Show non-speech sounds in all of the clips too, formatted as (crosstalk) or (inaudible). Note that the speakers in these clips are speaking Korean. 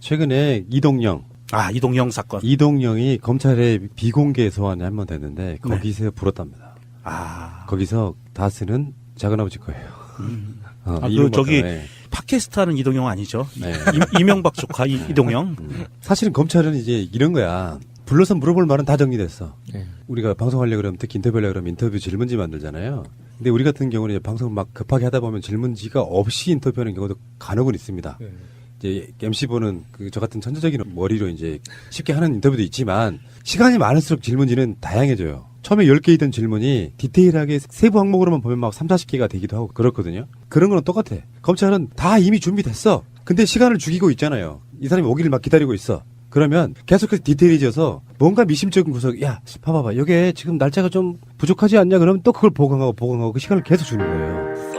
최근에 이동영, 아 이동영 사건. 이동영이 검찰에 비공개 소환이 한 번 됐는데 거기서 불었답니다. 아, 거기서 다스는 작은 아버지 거예요. 어, 아, 그 이명박 저기 네. 팟캐스트 하는 이동영 아니죠? 네. 이, 명박 조카 이, 이동영. 사실은 검찰은 이제 이런 거야. 불러서 물어볼 말은 다 정리됐어. 네. 우리가 방송하려고 그러면 특히 인터뷰하려고 그러면 인터뷰 질문지 만들잖아요. 근데 우리 같은 경우는 이제 방송을 막 급하게 하다 보면 질문지가 없이 인터뷰하는 경우도 간혹은 있습니다. 이제 MC보는 그 저 같은 천재적인 머리로 이제 쉽게 하는 인터뷰도 있지만 시간이 많을수록 질문지는 다양해져요. 처음에 10개이던 질문이 디테일하게 세부 항목으로만 보면 막 3, 40개가 되기도 하고 그렇거든요. 그런 거는 똑같아. 검찰은 다 이미 준비됐어. 근데 시간을 죽이고 있잖아요. 이 사람이 오기를 막 기다리고 있어. 그러면 계속해서 디테일해져서 뭔가 미심쩍은 구석, 야, 봐봐봐. 이게 지금 날짜가 좀 부족하지 않냐? 그러면 또 그걸 보강하고 보강하고 그 시간을 계속 주는 거예요.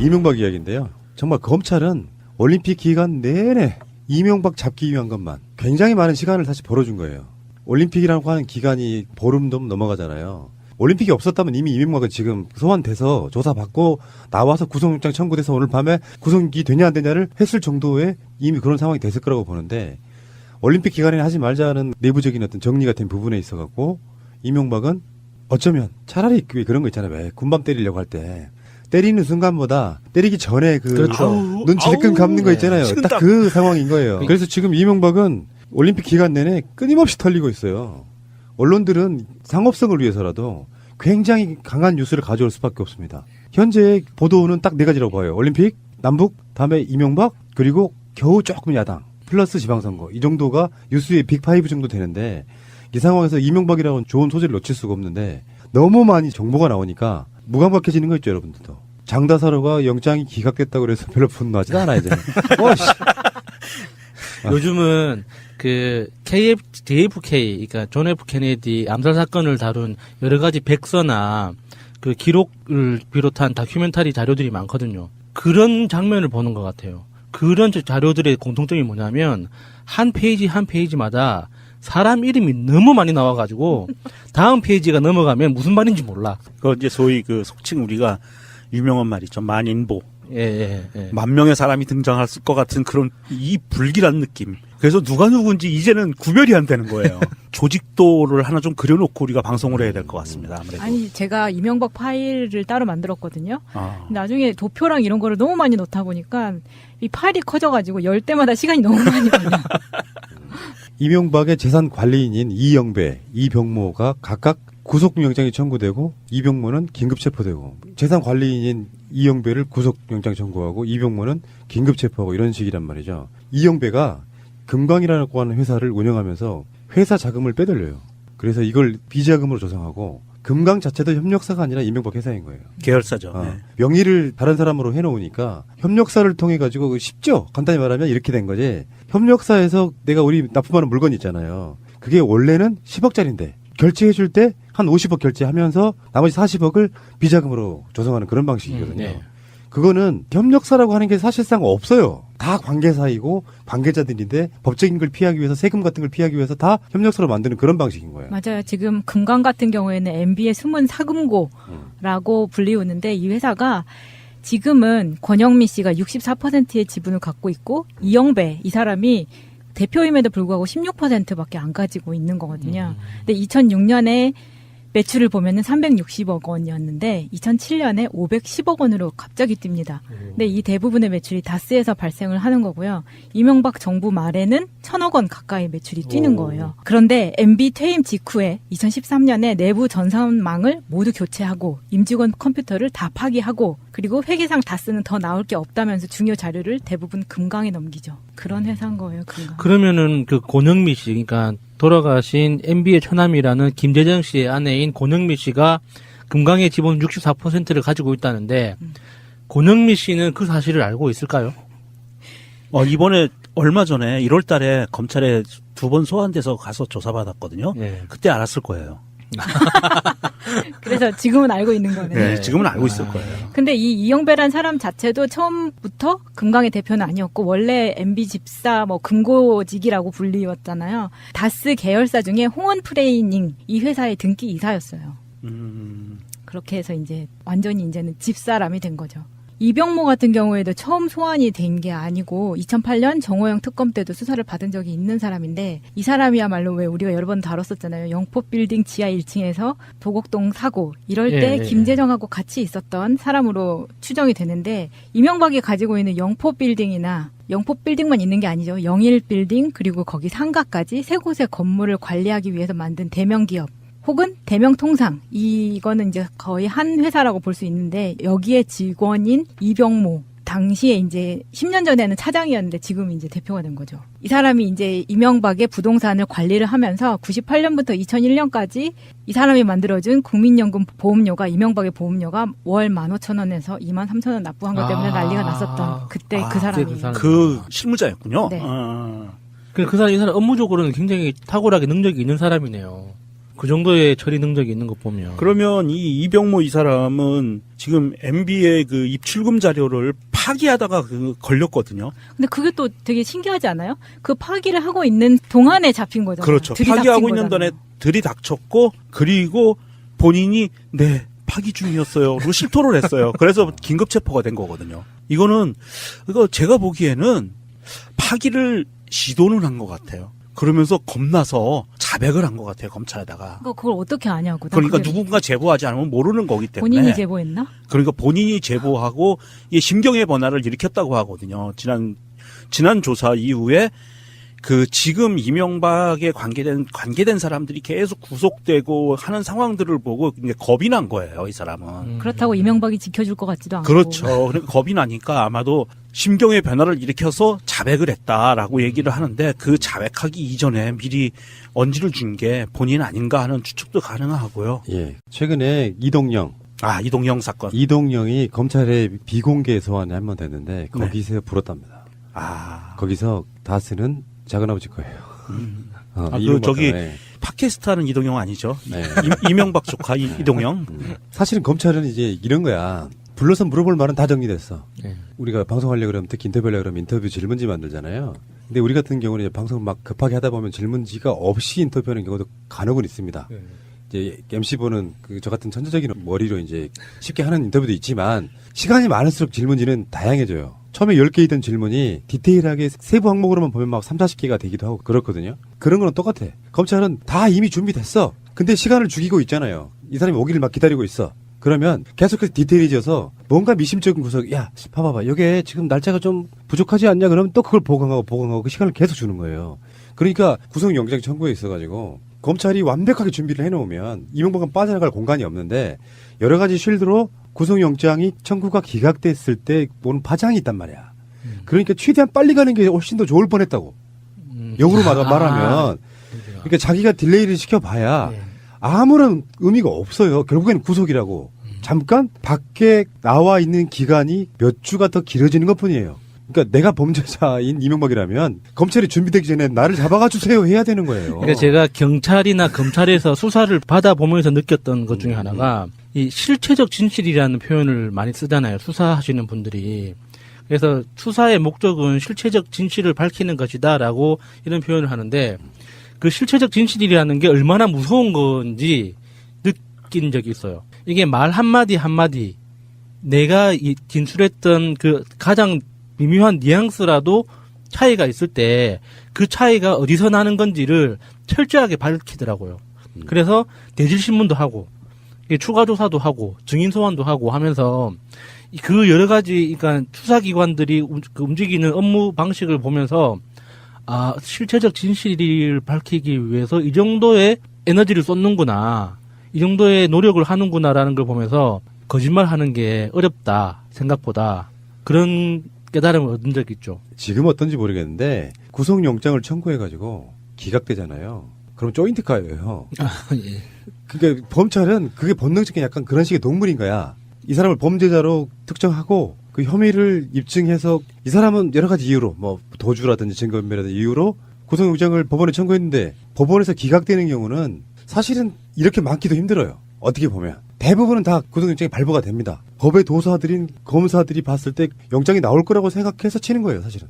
이명박 이야기인데요. 정말 검찰은 올림픽 기간 내내 이명박 잡기 위한 것만 굉장히 많은 시간을 다시 벌어준 거예요. 올림픽이라고 하는 기간이 보름도 넘어가잖아요. 올림픽이 없었다면 이미 이명박은 지금 소환돼서 조사받고 나와서 구속영장 청구돼서 오늘 밤에 구속이 되냐 안 되냐를 했을 정도의 이미 그런 상황이 됐을 거라고 보는데 올림픽 기간에 하지 말자는 내부적인 어떤 정리 같은 부분에 있어갖고 이명박은 어쩌면 차라리 그 그런 거 있잖아요. 왜 군밤 때리려고 할 때 때리는 순간보다 때리기 전에 그 그렇죠. 아우, 눈 질끈 아우, 감는 거 네. 있잖아요. 식은땀. 딱 그 상황인 거예요. 그래서 지금 이명박은 올림픽 기간 내내 끊임없이 털리고 있어요. 언론들은 상업성을 위해서라도 굉장히 강한 뉴스를 가져올 수밖에 없습니다. 현재 보도는 딱 네 가지라고 봐요. 올림픽, 남북, 다음에 이명박, 그리고 겨우 조금 야당, 플러스 지방선거. 이 정도가 뉴스의 빅파이브 정도 되는데 이 상황에서 이명박이라는 좋은 소재를 놓칠 수가 없는데 너무 많이 정보가 나오니까 무감각해지는 거 있죠, 여러분들도. 장다사로가 영장이 기각됐다고 그래서 별로 분노하지 않아, 이제. (laughs) 어, 씨. 요즘은 그 KF, JFK, 그러니까 존 F 케네디 암살 사건을 다룬 여러 가지 백서나 그 기록을 비롯한 다큐멘터리 자료들이 많거든요. 그런 장면을 보는 것 같아요. 그런 저 자료들의 공통점이 뭐냐면 한 페이지 한 페이지마다 사람 이름이 너무 많이 나와가지고 다음 페이지가 넘어가면 무슨 말인지 몰라. 그 이제 소위 그 속칭 우리가 유명한 말이죠. 만인보. 예, 예, 예. 만 명의 사람이 등장할 것 같은 그런 이 불길한 느낌. 그래서 누가 누군지 이제는 구별이 안 되는 거예요. (laughs) 조직도를 하나 좀 그려놓고 우리가 방송을 해야 될 것 같습니다. 아무래도. 아니 제가 이명박 파일을 따로 만들었거든요. 아. 나중에 도표랑 이런 거를 너무 많이 넣다 보니까 이 파일이 커져가지고 열 때마다 시간이 너무 많이 걸려. (laughs) 이명박의 재산 관리인인 이영배, 이병모가 각각 구속영장이 청구되고 이병모는 긴급 체포되고 재산 관리인인 이영배를 구속영장 청구하고 이병모는 긴급 체포하고 이런 식이란 말이죠. 이영배가 금강이라고 하는 회사를 운영하면서 회사 자금을 빼돌려요. 그래서 이걸 비자금으로 조성하고 금강 자체도 협력사가 아니라 이명박 회사인 거예요. 계열사죠. 어, 네. 명의를 다른 사람으로 해놓으니까 협력사를 통해 가지고 그 쉽죠. 간단히 말하면 이렇게 된 거지. 협력사에서 내가 우리 납품하는 물건 있잖아요. 그게 원래는 10억짜리인데 결제해 줄 때 한 50억 결제하면서 나머지 40억을 비자금으로 조성하는 그런 방식이거든요. 음, 네. 그거는 협력사라고 하는 게 사실상 없어요. 다 관계사이고 관계자들인데 법적인 걸 피하기 위해서 세금 같은 걸 피하기 위해서 다 협력사로 만드는 그런 방식인 거예요. 맞아요. 지금 금강 같은 경우에는 MB의 숨은 사금고라고 불리우는데 이 회사가 지금은 권영미 씨가 64%의 지분을 갖고 있고 이영배 이 사람이 대표임에도 불구하고 16%밖에 안 가지고 있는 거거든요. 근데 2006년에 매출을 보면은 360억 원이었는데 2007년에 510억 원으로 갑자기 뜁니다. 근데 이 대부분의 매출이 다스에서 발생을 하는 거고요. 이명박 정부 말에는 천억 원 가까이 매출이 뛰는 거예요. 그런데 MB 퇴임 직후에 2013년에 내부 전산망을 모두 교체하고 임직원 컴퓨터를 다 파기하고 그리고 회계상 다스는 더 나올 게 없다면서 중요 자료를 대부분 금강에 넘기죠. 그런 회사인 거예요, 금강. 그러면은 그 고영미 씨, 그러니까 돌아가신 MB의 처남이라는 김재정 씨의 아내인 고영미 씨가 금강의 지분 64%를 가지고 있다는데 고영미 씨는 그 사실을 알고 있을까요? 어, 이번에 얼마 전에 1월 달에 검찰에 두 번 소환돼서 가서 조사받았거든요. 예. 그때 알았을 거예요. (laughs) 그래서 지금은 알고 있는 거네요. 네, 지금은 알고 있을 거예요. 근데 이 이영배란 사람 자체도 처음부터 금강의 대표는 아니었고 원래 MB 집사 뭐 금고직이라고 불리웠잖아요. 다스 계열사 중에 홍원 프레이닝 이 회사의 등기 이사였어요. 음, 그렇게 해서 이제 완전히 이제는 집사람이 된 거죠. 이병모 같은 경우에도 처음 소환이 된 게 아니고 2008년 정호영 특검 때도 수사를 받은 적이 있는 사람인데 이 사람이야말로 왜 우리가 여러 번 다뤘었잖아요. 영포 빌딩 지하 1층에서 도곡동 사고 이럴 예, 때 예, 김재정하고 같이 있었던 사람으로 추정이 되는데 이명박이 가지고 있는 영포 빌딩이나 영포 빌딩만 있는 게 아니죠. 영일 빌딩 그리고 거기 상가까지 세 곳의 건물을 관리하기 위해서 만든 대명 기업 혹은 대명 통상 이거는 이제 거의 한 회사라고 볼 수 있는데 여기에 직원인 이병모 당시에 이제 10년 전에는 차장이었는데 지금 이제 대표가 된 거죠. 이 사람이 이제 이명박의 부동산을 관리를 하면서 98년부터 2001년까지 이 사람이 만들어준 국민연금 보험료가 이명박의 보험료가 월 15,000원에서 23,000원 납부한 것 때문에 아. 난리가 났었던 그때 아, 그 사람이 그 사람. 그 실무자였군요. 네. 아. 그, 그 사람, 이 사람 업무적으로는 굉장히 탁월하게 능력이 있는 사람이네요. 그 정도의 처리 능력이 있는 것 보면. 그러면 이 이병모 이 사람은 지금 MB의 그 입출금 자료를 파기하다가 그 걸렸거든요. 근데 그게 또 되게 신기하지 않아요? 그 파기를 하고 있는 동안에 잡힌 거잖아요. 그렇죠. 들이닥친 파기하고 있는 거잖아요. don에 들이닥쳤고 그리고 본인이 네 파기 중이었어요.로 실토를 했어요. 그래서 긴급 체포가 된 거거든요. 이거는 이거 제가 보기에는 파기를 시도는 한 것 같아요. 그러면서 겁나서 자백을 한 것 같아요 검찰에다가. 그거 그걸 어떻게 아냐고. 난 그러니까 그게 누군가 제보하지 않으면 모르는 거기 때문에. 본인이 제보했나? 그러니까 본인이 제보하고 이 심경의 변화를 일으켰다고 하거든요. 지난 지난 조사 이후에 그 지금 이명박에 관계된 관계된 사람들이 계속 구속되고 하는 상황들을 보고 이제 겁이 난 거예요, 이 사람은. 음. 그렇다고 이명박이 지켜줄 것 같지도 않고. 그렇죠. 그러니까 겁이 나니까 아마도 심경의 변화를 일으켜서 자백을 했다라고 얘기를 하는데 그 자백하기 이전에 미리 언지를 준 게 본인 아닌가 하는 추측도 가능하고요. 예. 최근에 이동영, 아 이동영 사건. 이동영이 검찰에 비공개 소환이 한 번 됐는데 거기서 불었답니다. 아, 거기서 다스는 작은 아버지 거예요. (laughs) 어, 아, 그 저기 네. 팟캐스트 하는 이동영 아니죠? 네. 이, 이명박 조카 이, 이동영. (laughs) 음. 사실은 검찰은 이제 이런 거야. 불러서 물어볼 말은 다 정리됐어. 네. 우리가 방송하려고 그러면 특히 인터뷰하려고 그러면 인터뷰 질문지 만들잖아요. 근데 우리 같은 경우는 이제 방송 막 급하게 하다 보면 질문지가 없이 인터뷰하는 경우도 간혹은 있습니다. 이제 MC 보는 그 저 같은 천재적인 머리로 이제 쉽게 하는 인터뷰도 있지만 시간이 많을수록 질문지는 다양해져요. 처음에 10개이던 질문이 디테일하게 세부 항목으로만 보면 막 3, 40개가 되기도 하고 그렇거든요. 그런 거는 똑같아. 검찰은 다 이미 준비됐어. 근데 시간을 죽이고 있잖아요. 이 사람이 오기를 막 기다리고 있어. 그러면 계속해서 디테일해져서 뭔가 미심쩍은 구석, 야, 봐봐봐. 여기에 지금 날짜가 좀 부족하지 않냐? 그러면 또 그걸 보강하고 보강하고 그 시간을 계속 주는 거예요. 그러니까 구속영장 청구에 있어가지고 검찰이 완벽하게 준비를 해놓으면 이명박은 빠져나갈 공간이 없는데 여러 가지 쉴드로 구속영장이 청구가 기각됐을 때 보는 파장이 있단 말이야. 그러니까 최대한 빨리 가는 게 훨씬 더 좋을 뻔했다고. 음. 역으로 말- 아, 말하면 그러니까 자기가 딜레이를 시켜봐야 네. 아무런 의미가 없어요. 결국에는 구속이라고. 잠깐 밖에 나와 있는 기간이 몇 주가 더 길어지는 것 뿐이에요. 그러니까 내가 범죄자인 이명박이라면 검찰이 준비되기 전에 나를 잡아가 주세요 해야 되는 거예요. 그러니까 제가 경찰이나 검찰에서 수사를 받아보면서 느꼈던 것 중에 하나가 이 실체적 진실이라는 표현을 많이 쓰잖아요. 수사하시는 분들이. 그래서 수사의 목적은 실체적 진실을 밝히는 것이다라고 이런 표현을 하는데 그 실체적 진실이라는 게 얼마나 무서운 건지 느낀 적이 있어요. 이게 말 한마디 한마디. 내가 이 진술했던 그 가장 미묘한 뉘앙스라도 차이가 있을 때 그 차이가 어디서 나는 건지를 철저하게 밝히더라고요. 그래서 대질 신문도 하고 추가 조사도 하고 증인 소환도 하고 하면서 이그 여러 가지 그러니까 수사기관들이 움- 그 움직이는 업무 방식을 보면서 아 실체적 진실을 밝히기 위해서 이 정도의 에너지를 쏟는구나 이 정도의 노력을 하는구나라는 걸 보면서 거짓말 하는 게 어렵다 생각보다 그런 깨달음을 얻은 적이 있죠. 지금 어떤지 모르겠는데 구속영장을 청구해가지고 기각되잖아요. 그럼 조인트카예요. (laughs) 예. 그러니까 검찰은 그게 본능적인 약간 그런 식의 동물인 거야. 이 사람을 범죄자로 특정하고 그 혐의를 입증해서 이 사람은 여러 가지 이유로 뭐 도주라든지 증거인멸이라든지 이유로 구속영장을 법원에 청구했는데 법원에서 기각되는 경우는 사실은 이렇게 많기도 힘들어요. 어떻게 보면 대부분은 다 구속영장이 발부가 됩니다. 법의 도사들인 검사들이 봤을 때 영장이 나올 거라고 생각해서 치는 거예요, 사실은.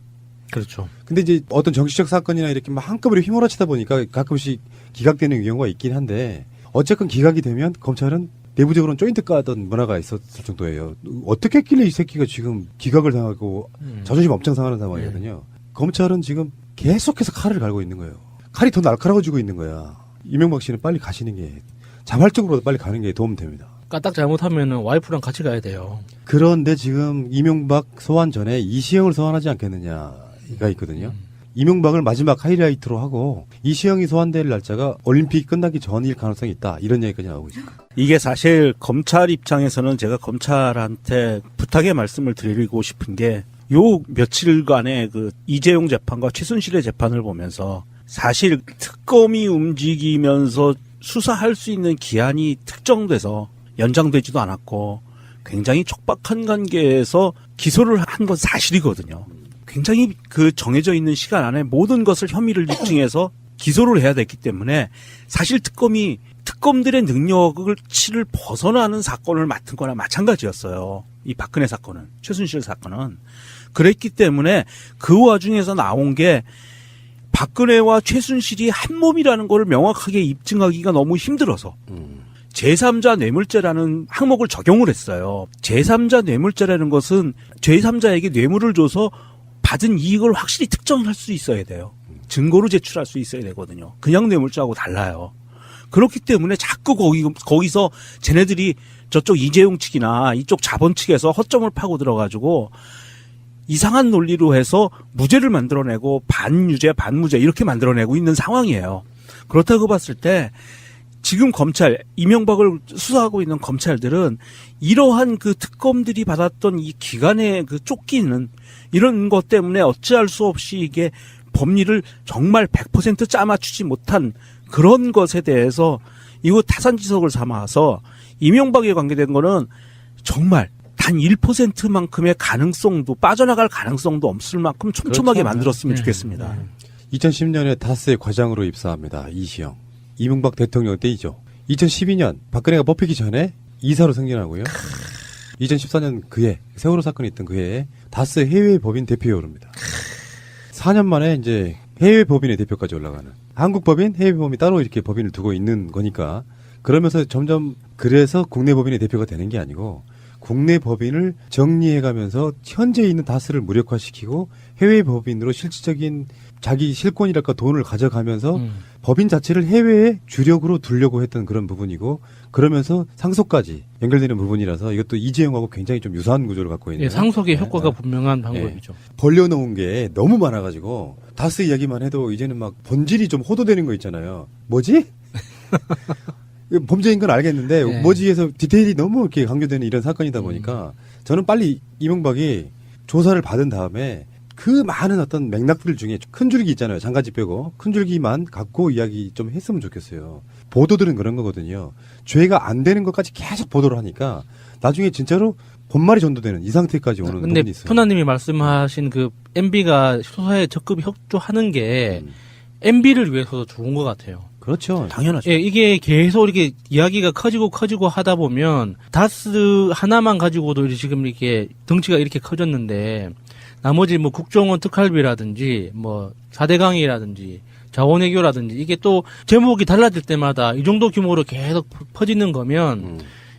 그렇죠. 근데 이제 어떤 정치적 사건이나 이렇게 막 한꺼번에 휘몰아치다 보니까 가끔씩 기각되는 경우가 있긴 한데 어쨌건 기각이 되면 검찰은 내부적으로는 조인트 까던 문화가 있었을 정도예요. 어떻게 했길래 이 새끼가 지금 기각을 당하고 음. 자존심 엄청 상하는 상황이거든요. 검찰은 지금 계속해서 칼을 갈고 있는 거예요. 칼이 더 날카로워지고 있는 거야. 이명박 씨는 빨리 가시는 게 자발적으로 빨리 가는 게 도움 됩니다. 까딱 잘못하면은 와이프랑 같이 가야 돼요. 그런데 지금 이명박 소환 전에 이시영을 소환하지 않겠느냐가 있거든요. 이명박을 마지막 하이라이트로 하고 이시영이 소환될 날짜가 올림픽 끝나기 전일 가능성이 있다. 이런 얘기까지 나오고 있습니다. 이게 사실 검찰 입장에서는 제가 검찰한테 부탁의 말씀을 드리고 싶은 게 요 며칠간의 그 이재용 재판과 최순실의 재판을 보면서 사실 특검이 움직이면서 수사할 수 있는 기한이 특정돼서 연장되지도 않았고 굉장히 촉박한 관계에서 기소를 한 건 사실이거든요. 굉장히 그 정해져 있는 시간 안에 모든 것을 혐의를 입증해서 기소를 해야 됐기 때문에 사실 특검이 특검들의 능력을 치를 벗어나는 사건을 맡은 거나 마찬가지였어요. 이 박근혜 사건은 최순실 사건은 그랬기 때문에 그 와중에서 나온 게 박근혜와 최순실이 한 몸이라는 걸 명확하게 입증하기가 너무 힘들어서 제3자 뇌물죄라는 항목을 적용을 했어요. 제3자 뇌물죄라는 것은 제3자에게 뇌물을 줘서 받은 이익을 확실히 특정할 수 있어야 돼요. 증거로 제출할 수 있어야 되거든요. 그냥 뇌물죄하고 달라요. 그렇기 때문에 자꾸 거기, 거기서 쟤네들이 저쪽 이재용 측이나 이쪽 자본 측에서 허점을 파고 들어가지고 이상한 논리로 해서 무죄를 만들어내고 반유죄, 반무죄 이렇게 만들어내고 있는 상황이에요. 그렇다고 봤을 때 지금 검찰, 이명박을 수사하고 있는 검찰들은 이러한 그 특검들이 받았던 이 기간의 그 쫓기는 이런 것 때문에 어찌할 수 없이 이게 법리를 정말 100% 짜맞추지 못한 그런 것에 대해서 이거 타산지석을 삼아서 이명박에 관계된 거는 정말 단 1%만큼의 가능성도 빠져나갈 가능성도 없을 만큼 촘촘하게 그렇죠. 만들었으면 네. 좋겠습니다. 2010년에 다스의 과장으로 입사합니다. 이시영. 이명박 대통령 때이죠. 2012년 박근혜가 뽑히기 전에 이사로 승진하고요. 2014년 그해 세월호 사건이 있던 그해에 다스 해외 법인 대표에 오릅니다. 4년 만에 이제 해외 법인의 대표까지 올라가는 한국 법인, 해외 법인 따로 이렇게 법인을 두고 있는 거니까 그러면서 점점 그래서 국내 법인의 대표가 되는 게 아니고 국내 법인을 정리해가면서 현재 있는 다스를 무력화시키고 해외 법인으로 실질적인 자기 실권이랄까 돈을 가져가면서 음. 법인 자체를 해외에 주력으로 두려고 했던 그런 부분이고 그러면서 상속까지 연결되는 부분이라서 이것도 이재용하고 굉장히 좀 유사한 구조를 갖고 있는 예, 상속의 네, 효과가 네. 분명한 방법이죠. 벌려놓은 게 너무 많아가지고 다스 이야기만 해도 이제는 막 본질이 좀 호도되는 거 있잖아요. 뭐지? (laughs) 범죄인 건 알겠는데 네. 뭐지 해서 디테일이 너무 이렇게 강조되는 이런 사건이다 보니까 저는 빨리 이명박이 조사를 받은 다음에 그 많은 어떤 맥락들 중에 큰 줄기 있잖아요. 장가지 빼고 큰 줄기만 갖고 이야기 좀 했으면 좋겠어요. 보도들은 그런 거거든요. 죄가 안 되는 것까지 계속 보도를 하니까 나중에 진짜로 본말이 전도되는 이 상태까지 오는 근데 부분이 있어요. 표나님이 말씀하신 그 MB가 수사에 적극 협조하는 게 음. MB를 위해서 좋은 것 같아요. 그렇죠. 당연하죠. 예, 이게 계속 이렇게 이야기가 커지고 커지고 하다 보면 다스 하나만 가지고도 지금 이렇게 덩치가 이렇게 커졌는데 나머지 뭐 국정원 특활비라든지 뭐 4대강이라든지 자원외교라든지 이게 또 제목이 달라질 때마다 이 정도 규모로 계속 퍼- 퍼지는 거면 음.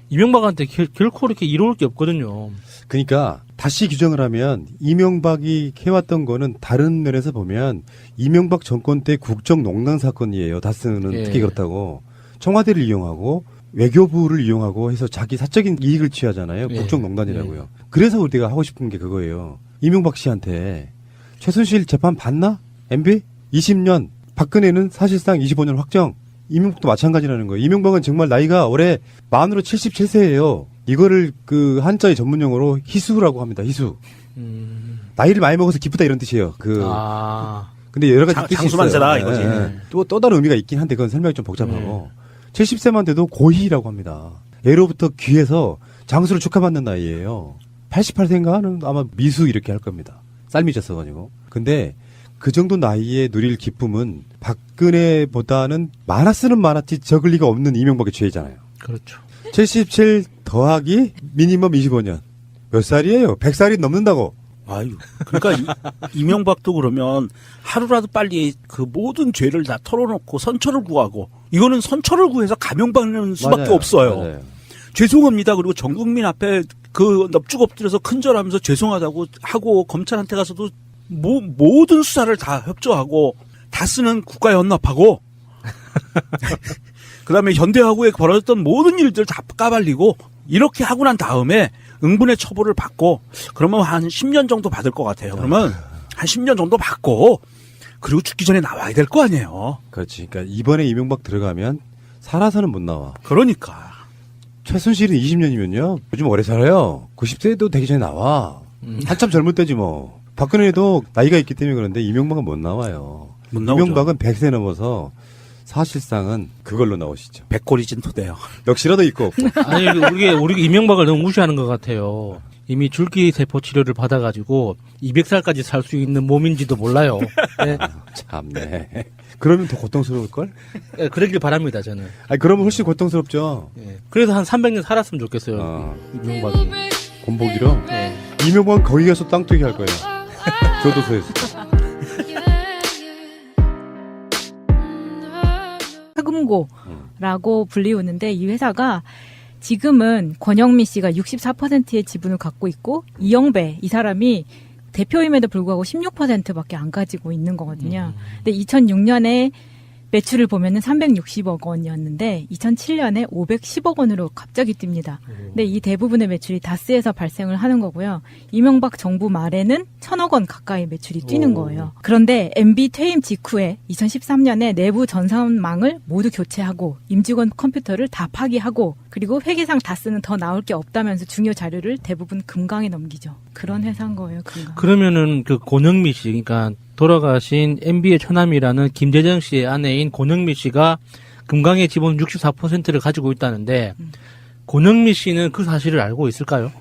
이명박한테 결, 결코 이렇게 이로울 게 없거든요. 그러니까 다시 규정을 하면 이명박이 해왔던 거는 다른 면에서 보면 이명박 정권 때 국정 농단 사건이에요. 다스는 예. 특히 그렇다고 청와대를 이용하고 외교부를 이용하고 해서 자기 사적인 이익을 취하잖아요. 예. 국정 농단이라고요. 그래서 우리가 하고 싶은 게 그거예요. 이명박 씨한테 최순실 재판 봤나? MB? 20년 박근혜는 사실상 25년 확정. 이명박도 마찬가지라는 거예요. 이명박은 정말 나이가 올해 만으로 77세예요. 이거를 그 한자의 전문 용어로 희수라고 합니다. 희수. 음, 나이를 많이 먹어서 기쁘다 이런 뜻이에요. 그 아, 근데 여러 가지 장- 뜻이 장수만세다, 있어요. 이거지. 예, 예. 또, 또 다른 의미가 있긴 한데 그건 설명이 좀 복잡하고. 네. 70세만 돼도 고희라고 합니다. 예로부터 귀에서 장수를 축하받는 나이예요. 88세인가는 아마 미수 이렇게 할 겁니다. 쌀미 졌어가지고. 근데 그 정도 나이에 누릴 기쁨은 박근혜보다는 많았으는 많았지 적을 리가 없는 이명박의 죄잖아요. 그렇죠. 77 더하기 미니멈 25년. 몇 살이에요? 100살이 넘는다고. 아유, 그러니까 이, 명박도 그러면 하루라도 빨리 그 모든 죄를 다 털어놓고 선처를 구하고 이거는 선처를 구해서 감형받는 수밖에 맞아요. 없어요. 맞아요. 죄송합니다. 그리고 전 국민 앞에 그 넙죽 엎드려서 큰절하면서 죄송하다고 하고 검찰한테 가서도 모, 모든 수사를 다 협조하고 다 쓰는 국가에 헌납하고 (laughs) 그다음에 현대화구에 벌어졌던 모든 일들 다 까발리고 이렇게 하고 난 다음에 응분의 처벌을 받고 그러면 한 10년 정도 받을 것 같아요. 그러면 한 10년 정도 받고 그리고 죽기 전에 나와야 될 거 아니에요. 그렇지. 그러니까 이번에 이명박 들어가면 살아서는 못 나와. 그러니까 최순실은 20년이면요. 요즘 오래 살아요. 90세도 되기 전에 나와. 한참 젊을 때지 뭐. 박근혜도 나이가 있기 때문에 그런데 이명박은 못 나와요. 못 나오죠. 이명박은 100세 넘어서 사실상은 그걸로 나오시죠. 백골이진 토대요. 넋이라도 있고 없고. (laughs) 아니 우리 우리 이명박을 너무 무시하는 것 같아요. 이미 줄기 세포 치료를 받아가지고 200살까지 살 수 있는 몸인지도 몰라요. 네. 참네. 그러면 더 고통스러울 걸? 네, 그러길 바랍니다 저는. 아니 그러면 훨씬 고통스럽죠. 예. 그래서 한 300년 살았으면 좋겠어요. 어, 이명박이. 곤보기로 예. 이명박은 거기 가서 땅뜨기 할 거예요. (laughs) 교도소에서. 사금고라고 불리우는데 이 회사가 지금은 권영미 씨가 64%의 지분을 갖고 있고 이영배 이 사람이 대표임에도 불구하고 16%밖에 안 가지고 있는 거거든요. 근데 2006년에 매출을 보면은 360억 원이었는데 2007년에 510억 원으로 갑자기 뜁니다. 근데 이 대부분의 매출이 다스에서 발생을 하는 거고요. 이명박 정부 말에는 천억 원 가까이 매출이 뛰는 오. 거예요. 그런데 MB 퇴임 직후에 2013년에 내부 전산망을 모두 교체하고 임직원 컴퓨터를 다 파기하고 그리고 회계상 다스는 더 나올 게 없다면서 중요 자료를 대부분 금강에 넘기죠. 그런 회사인 거예요, 금강. 그러면은 그 고능미 씨, 그러니까 돌아가신 MB의 처남이라는 김재정 씨의 아내인 고능미 씨가 금강의 지분 64%를 가지고 있다는데 음. 고능미 씨는 그 사실을 알고 있을까요?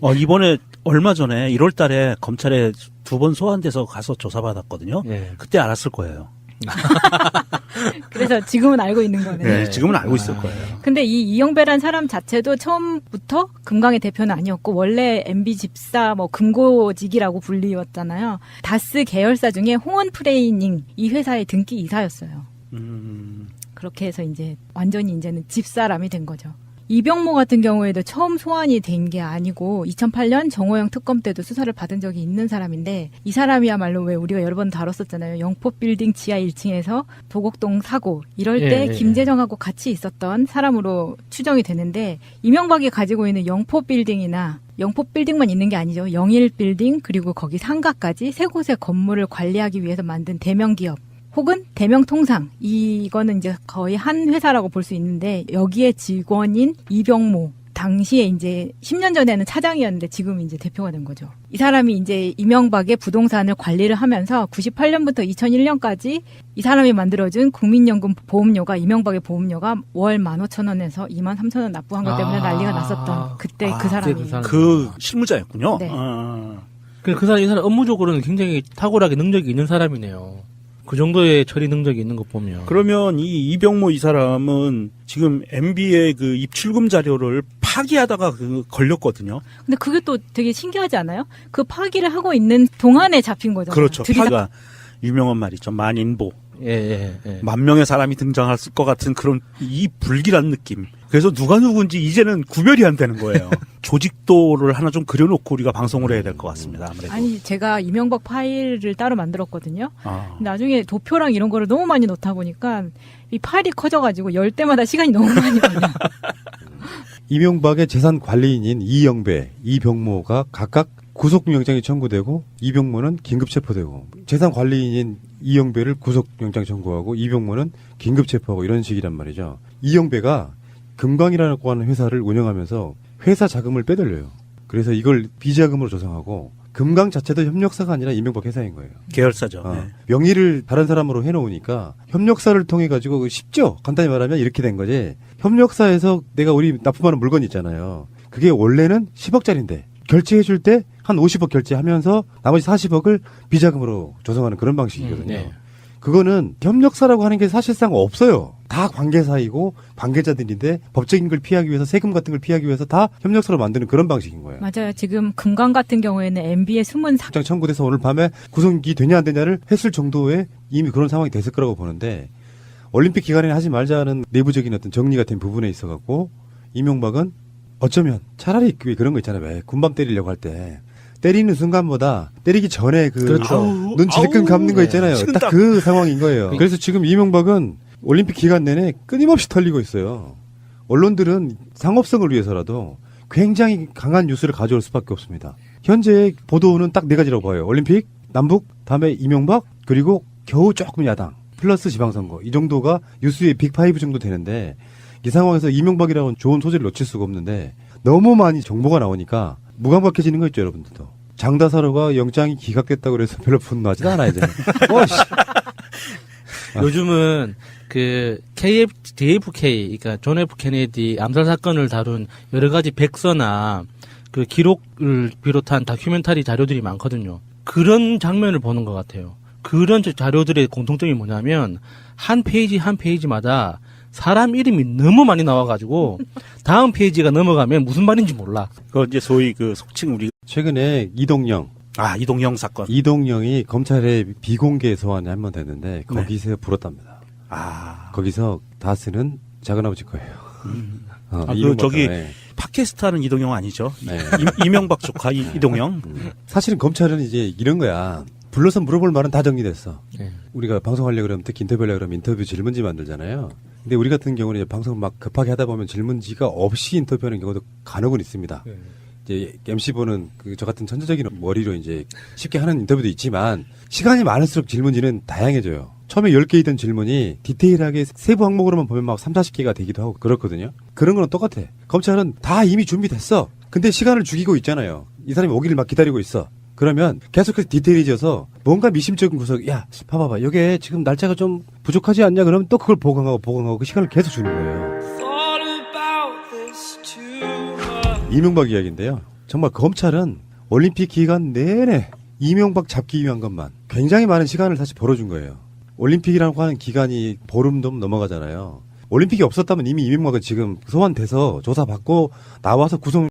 어, 이번에 얼마 전에 1월 달에 검찰에 두 번 소환돼서 가서 조사받았거든요. 예. 그때 알았을 거예요. (laughs) 그래서 지금은 알고 있는 거네. 네, 지금은 알고 있을 거예요. 근데 이 이영배란 사람 자체도 처음부터 금강의 대표는 아니었고 원래 MB 집사 뭐 금고직이라고 불리웠잖아요. 다스 계열사 중에 홍원 프레이닝 이 회사의 등기 이사였어요. 음, 그렇게 해서 이제 완전히 이제는 집사람이 된 거죠. 이병모 같은 경우에도 처음 소환이 된 게 아니고 2008년 정호영 특검 때도 수사를 받은 적이 있는 사람인데 이 사람이야말로 왜 우리가 여러 번 다뤘었잖아요. 영포 빌딩 지하 1층에서 도곡동 사고 이럴 예, 때 예, 김재정하고 같이 있었던 사람으로 추정이 되는데 이명박이 가지고 있는 영포 빌딩이나 영포 빌딩만 있는 게 아니죠. 영일 빌딩 그리고 거기 상가까지 세 곳의 건물을 관리하기 위해서 만든 대명 기업 혹은 대명 통상 이거는 이제 거의 한 회사라고 볼 수 있는데 여기에 직원인 이병모 당시에 이제 10년 전에는 차장이었는데 지금 이제 대표가 된 거죠. 이 사람이 이제 이명박의 부동산을 관리를 하면서 98년부터 2001년까지 이 사람이 만들어준 국민연금 보험료가 이명박의 보험료가 월 15,000원에서 23,000원 납부한 것 때문에 아. 난리가 났었던 그때 아, 그 사람이 그 사람. 그 실무자였군요. 네. 아, 그, 그 사람, 이 사람 업무적으로는 굉장히 탁월하게 능력이 있는 사람이네요. 그 정도의 처리 능력이 있는 것 보면. 그러면 이 이병모 이 사람은 지금 MB의 그 입출금 자료를 파기하다가 그 걸렸거든요. 근데 그게 또 되게 신기하지 않아요? 그 파기를 하고 있는 동안에 잡힌 거잖아요. 그렇죠. 파가 유명한 말이죠. 만인보. 예, 예, 예. 만 명의 사람이 등장할 것 같은 그런 이 불길한 느낌. 그래서 누가 누군지 이제는 구별이 안 되는 거예요. (laughs) 조직도를 하나 좀 그려놓고 우리가 방송을 해야 될 것 같습니다. 아무래도. 아니 제가 이명박 파일을 따로 만들었거든요. 아. 나중에 도표랑 이런 거를 너무 많이 넣다 보니까 이 파일이 커져가지고 열 때마다 시간이 너무 많이 걸려. (laughs) 이명박의 재산 관리인인 이영배, 이병모가 각각 구속영장이 청구되고 이병모는 긴급 체포되고 재산 관리인인 이영배를 구속영장 청구하고 이병모는 긴급 체포하고 이런 식이란 말이죠. 이영배가 금강이라고 하는 회사를 운영하면서 회사 자금을 빼돌려요. 그래서 이걸 비자금으로 조성하고 금강 자체도 협력사가 아니라 이명박 회사인 거예요. 계열사죠. 어, 네. 명의를 다른 사람으로 해놓으니까 협력사를 통해 가지고 쉽죠. 간단히 말하면 이렇게 된 거지. 협력사에서 내가 우리 납품하는 물건 있잖아요. 그게 원래는 10억짜리인데 결제해 줄 때 한 50억 결제하면서 나머지 40억을 비자금으로 조성하는 그런 방식이거든요. 음, 네. 그거는 협력사라고 하는 게 사실상 없어요. 다 관계사이고 관계자들인데 법적인 걸 피하기 위해서 세금 같은 걸 피하기 위해서 다 협력사로 만드는 그런 방식인 거예요. 맞아요. 지금 금강 같은 경우에는 MB의 숨은 사 확장 청구돼서 오늘 밤에 구성이 되냐 안 되냐를 했을 정도의 이미 그런 상황이 됐을 거라고 보는데 올림픽 기간에 하지 말자는 내부적인 어떤 정리 같은 부분에 있어 갖고 이명박은 어쩌면 차라리 그 그런 거 있잖아요. 왜 군밤 때리려고 할 때 때리는 순간보다 때리기 전에 그 그렇죠. 눈 질끈 감는 거 네. 있잖아요. 식은땀. 딱그 상황인 거예요. (laughs) 그래서 지금 이명박은 올림픽 기간 내내 끊임없이 털리고 있어요. 언론들은 상업성을 위해서라도 굉장히 강한 뉴스를 가져올 수밖에 없습니다. 현재 보도는 딱 네 가지라고 봐요. 올림픽, 남북, 다음에 이명박, 그리고 겨우 조금 야당, 플러스 지방선거. 이 정도가 뉴스의 빅파이브 정도 되는데 이 상황에서 이명박이라는 좋은 소재를 놓칠 수가 없는데 너무 많이 정보가 나오니까 무감각해지는 거 있죠, 여러분들도. 장다사로가 영장이 기각됐다고 그래서 별로 분노하지도 않아요, 이제. (laughs) 어, 씨. 아. 요즘은 그 KF, JFK, 그러니까 존 F 케네디 암살 사건을 다룬 여러 가지 백서나 그 기록을 비롯한 다큐멘터리 자료들이 많거든요. 그런 장면을 보는 것 같아요. 그런 자- 자료들의 공통점이 뭐냐면 한 페이지 한 페이지마다 사람 이름이 너무 많이 나와가지고 다음 페이지가 넘어가면 무슨 말인지 몰라. 그 이제 소위 그 속칭 우리 최근에 이동영, 아 이동영 사건. 이동영이 검찰에 비공개 소환이 한 번 됐는데 거기서 불었답니다. 아, 거기서 다스는 작은아버지 거예요. 어, 아, 그 이명박 저기 네. 팟캐스트 하는 이동영 아니죠? 네. 이, 명박 조카 이, 이동영. 사실은 검찰은 이제 이런 거야. 불러서 물어볼 말은 다 정리됐어. 네. 우리가 방송하려고 그러면 특히 인터뷰하려고 그러면 인터뷰 질문지 만들잖아요. 근데 우리 같은 경우는 방송을 막 급하게 하다 보면 질문지가 없이 인터뷰하는 경우도 간혹은 있습니다. 이제 MC분은 그 저 같은 천재적인 머리로 이제 쉽게 하는 인터뷰도 있지만 시간이 많을수록 질문지는 다양해져요. 처음에 10개이던 질문이 디테일하게 세부 항목으로만 보면 막 3, 40개가 되기도 하고 그렇거든요. 그런 거는 똑같아. 검찰은 다 이미 준비됐어. 근데 시간을 죽이고 있잖아요. 이 사람이 오기를 막 기다리고 있어. 그러면 계속해서 디테일해져서 뭔가 미심쩍은 구석, 야, 봐봐봐. 이게 지금 날짜가 좀 부족하지 않냐? 그러면 또 그걸 보강하고 보강하고 그 시간을 계속 주는 거예요. 이명박 이야기인데요. 정말 검찰은 올림픽 기간 내내 이명박 잡기 위한 것만 굉장히 많은 시간을 다시 벌어준 거예요. 올림픽이라고 하는 기간이 보름도 넘어가잖아요. 올림픽이 없었다면 이미 이명박은 지금 소환돼서 조사받고 나와서 구속